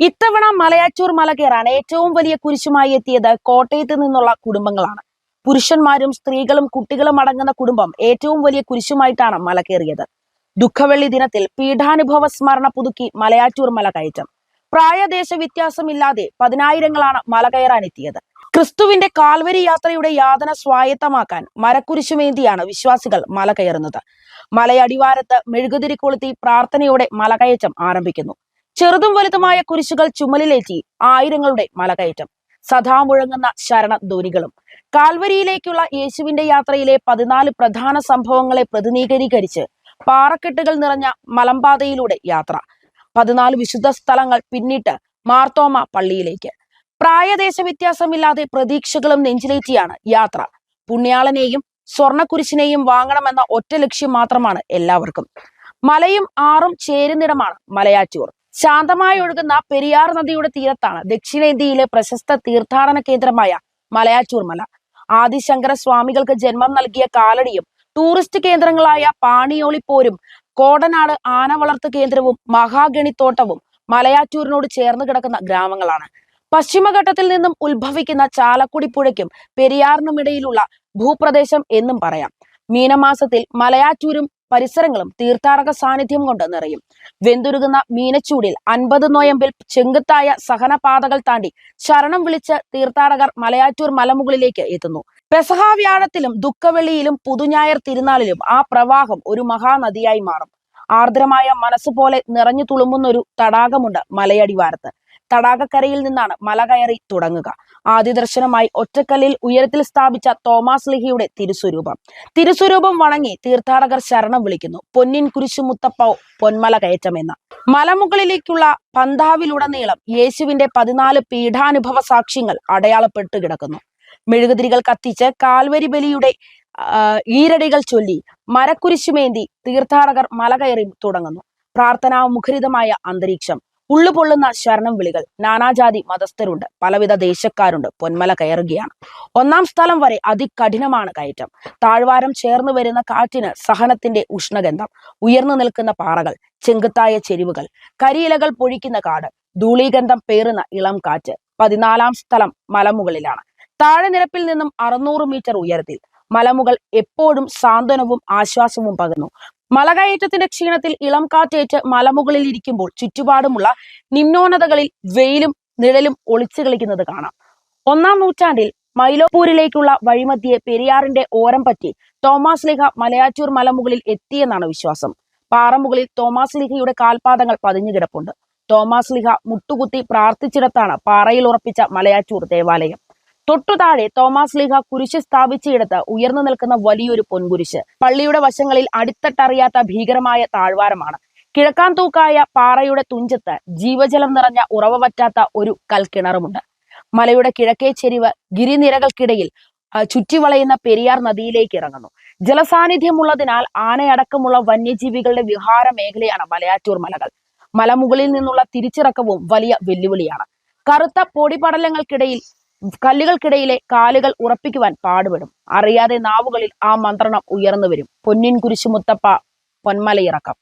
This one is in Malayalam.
ഇത്തവണ മലയാറ്റൂർ മല കയറാൻ ഏറ്റവും വലിയ കുരിശുമായി എത്തിയത് കോട്ടയത്ത് നിന്നുള്ള കുടുംബങ്ങളാണ്. പുരുഷന്മാരും സ്ത്രീകളും കുട്ടികളും അടങ്ങുന്ന കുടുംബം ഏറ്റവും വലിയ കുരിശുമായിട്ടാണ് മല കയറിയത്. ദുഃഖവെള്ളി ദിനത്തിൽ പീഠാനുഭവ സ്മരണ പുതുക്കി മലയാറ്റൂർ മല കയറ്റം. പ്രായദേശ വ്യത്യാസമില്ലാതെ പതിനായിരങ്ങളാണ് മല കയറാൻ എത്തിയത് ക്രിസ്തുവിന്റെ കാൽവരി യാത്രയുടെ യാതന സ്വായത്തമാക്കാൻ മരക്കുരിശുമേന്തിയാണ് വിശ്വാസികൾ മല കയറുന്നത്. മലയടിവാരത്ത് മെഴുകുതിരി കൊളുത്തി പ്രാർത്ഥനയോടെ മലകയറ്റം ആരംഭിക്കുന്നു. ചെറുതും വലുതുമായ കുരിശുകൾ ചുമലിലേറ്റി ആയിരങ്ങളുടെ മലകയറ്റം. സദാ മുഴങ്ങുന്ന ശരണധ്വനികളും കാൽവരിയിലേക്കുള്ള യേശുവിന്റെ യാത്രയിലെ പതിനാല് പ്രധാന സംഭവങ്ങളെ പ്രതിനിധീകരിച്ച് പാറക്കെട്ടുകൾ നിറഞ്ഞ മലമ്പാതയിലൂടെ യാത്ര. പതിനാല് വിശുദ്ധ സ്ഥലങ്ങൾ പിന്നിട്ട് മാർത്തോമ പള്ളിയിലേക്ക്. പ്രായദേശ വ്യത്യാസമില്ലാതെ പ്രതീക്ഷകളും നെഞ്ചിലേറ്റിയാണ് യാത്ര. പുണ്യാളനെയും സ്വർണക്കുരിശിനെയും വാങ്ങണമെന്ന ഒറ്റ ലക്ഷ്യം മാത്രമാണ് എല്ലാവർക്കും. മലയും ആറും ചേരുന്നിടമാണ് മലയാറ്റൂർ. ശാന്തമായി ഒഴുകുന്ന പെരിയാർ നദിയുടെ തീരത്താണ് ദക്ഷിണേന്ത്യയിലെ പ്രശസ്ത തീർത്ഥാടന കേന്ദ്രമായ മലയാറ്റൂർ മല. ആദിശങ്കര സ്വാമികൾക്ക് ജന്മം നൽകിയ കാലടിയും ടൂറിസ്റ്റ് കേന്ദ്രങ്ങളായ പാണിയോളിപ്പോരും കോടനാട് ആന വളർത്തു കേന്ദ്രവും മഹാഗണിത്തോട്ടവും മലയാറ്റൂരിനോട് ചേർന്ന് കിടക്കുന്ന ഗ്രാമങ്ങളാണ്. പശ്ചിമഘട്ടത്തിൽ നിന്നും ഉത്ഭവിക്കുന്ന ചാലക്കുടി പുഴയ്ക്കും പെരിയാറിനുമിടയിലുള്ള ഭൂപ്രദേശം എന്നും പറയാം. മീനമാസത്തിൽ മലയാറ്റൂരും പരിസരങ്ങളും തീർത്ഥാടക സാന്നിധ്യം കൊണ്ട് നിറയും. വെന്തുരുകുന്ന മീനച്ചൂടിൽ അൻപത് നോയമ്പിൽ ചെങ്കുത്തായ സഹനപാതകൾ താണ്ടി ശരണം വിളിച്ച് തീർത്ഥാടകർ മലയാറ്റൂർ മലമുകളിലേക്ക് എത്തുന്നു. പെസഹ വ്യാഴത്തിലും ദുഃഖവെള്ളിയിലും പുതുഞായർ തിരുനാളിലും ആ പ്രവാഹം ഒരു മഹാനദിയായി മാറും. ആർദ്രമായ മനസ്സുപോലെ നിറഞ്ഞു തുളുമ്പുന്ന ഒരു തടാകമുണ്ട് മലയടിവാരത്ത്. തടാകക്കരയിൽ നിന്നാണ് മല കയറി തുടങ്ങുക. ആദ്യ ദർശനമായി ഒറ്റക്കല്ലിൽ ഉയരത്തിൽ സ്ഥാപിച്ച തോമാസ് ലിഹിയുടെ തിരുസ്വരൂപം. തിരുസ്വരൂപം വണങ്ങി തീർത്ഥാടകർ ശരണം വിളിക്കുന്നു. പൊന്നിൻ കുരിശു മുത്തപ്പ പൊന്മല കയറ്റമെന്ന്. മലമുകളിലേക്കുള്ള പന്താവിലുടനീളം യേശുവിന്റെ പതിനാല് പീഠാനുഭവ സാക്ഷ്യങ്ങൾ അടയാളപ്പെട്ട് കിടക്കുന്നു. മെഴുകുതിരികൾ കത്തിച്ച് കാൽവരി ബലിയുടെ ഈരടികൾ ചൊല്ലി മരക്കുരിശുമേന്തി തീർത്ഥാടകർ മല കയറി തുടങ്ങുന്നു. പ്രാർത്ഥനാ മുഖരിതമായ അന്തരീക്ഷം. ഉള്ളുപൊള്ളുന്ന ശരണം വിളികൾ. നാനാജാതി മതസ്ഥരുണ്ട്. പലവിധ ദേശക്കാരുണ്ട്. പൊന്മല കയറുകയാണ്. ഒന്നാം സ്ഥലം വരെ അതികഠിനമാണ് കയറ്റം. താഴ്വാരം ചേർന്ന് വരുന്ന കാറ്റിന് സഹനത്തിന്റെ ഉഷ്ണഗന്ധം. ഉയർന്നു നിൽക്കുന്ന പാറകൾ ചെങ്കുത്തായ ചെരിവുകൾ കരിയിലകൾ പൊഴിക്കുന്ന കാട് ധൂളീഗന്ധം പേറുന്ന ഇളം കാറ്റ് പതിനാലാം സ്ഥലം മലമുകളിലാണ്. താഴെ നിരപ്പിൽ നിന്നും അറുന്നൂറ് മീറ്റർ ഉയരത്തിൽ മലമുകൾ എപ്പോഴും സാന്ത്വനവും ആശ്വാസവും പകർന്നു മലകയറ്റത്തിന്റെ ക്ഷീണത്തിൽ ഇളം കാറ്റേറ്റ് മലമുകളിൽ ഇരിക്കുമ്പോൾ ചുറ്റുപാടുമുള്ള നിമ്നോന്നതകളിൽ വെയിലും നിഴലും ഒളിച്ചു കളിക്കുന്നത് കാണാം. ഒന്നാം നൂറ്റാണ്ടിൽ മൈലോപൂരിലേക്കുള്ള വഴിമധ്യേ പെരിയാറിന്റെ ഓരം പറ്റി തോമാസ് ലിഹ മലയാറ്റൂർ മലമുകളിൽ എത്തിയെന്നാണ് വിശ്വാസം. പാറമുകളിൽ തോമാസ് ലിഹയുടെ കാൽപാദങ്ങൾ പതിഞ്ഞു കിടപ്പുണ്ട്. തോമാസ് ലിഹ മുട്ടുകുത്തി പ്രാർത്ഥിച്ചിടത്താണ് പാറയിൽ ഉറപ്പിച്ച മലയാറ്റൂർ ദേവാലയം. തൊട്ടു താഴെ തോമാസ് ലീഹ കുരിശ് സ്ഥാപിച്ചയിടത്ത് ഉയർന്നു നിൽക്കുന്ന വലിയൊരു പൊൻകുരിശ്. പള്ളിയുടെ വശങ്ങളിൽ അടിത്തട്ടറിയാത്ത ഭീകരമായ താഴ്വാരമാണ്. കിഴക്കാൻ തൂക്കായ പാറയുടെ തുഞ്ചത്ത് ജീവജലം നിറഞ്ഞ ഉറവ പറ്റാത്ത ഒരു കൽക്കിണറുമുണ്ട്. മലയുടെ കിഴക്കേ ചെരിവ് ഗിരിനിരകൾക്കിടയിൽ ചുറ്റിവളയുന്ന പെരിയാർ നദിയിലേക്ക് ഇറങ്ങുന്നു. ജലസാന്നിധ്യമുള്ളതിനാൽ ആനയടക്കമുള്ള വന്യജീവികളുടെ വിഹാര മേഖലയാണ് മലയാറ്റൂർ മലകൾ. മലമുകളിൽ നിന്നുള്ള തിരിച്ചിറക്കവും വലിയ വെല്ലുവിളിയാണ്. കറുത്ത പൊടിപടലങ്ങൾക്കിടയിൽ കല്ലുകൾക്കിടയിലെ കാലുകൾ ഉറപ്പിക്കുവാൻ പാടുപെടും. അറിയാതെ നാവുകളിൽ ആ മന്ത്രണം ഉയർന്നു വരും പൊന്നിൻ കുരിശു മുത്തപ്പ പൊന്മലയിറക്കം.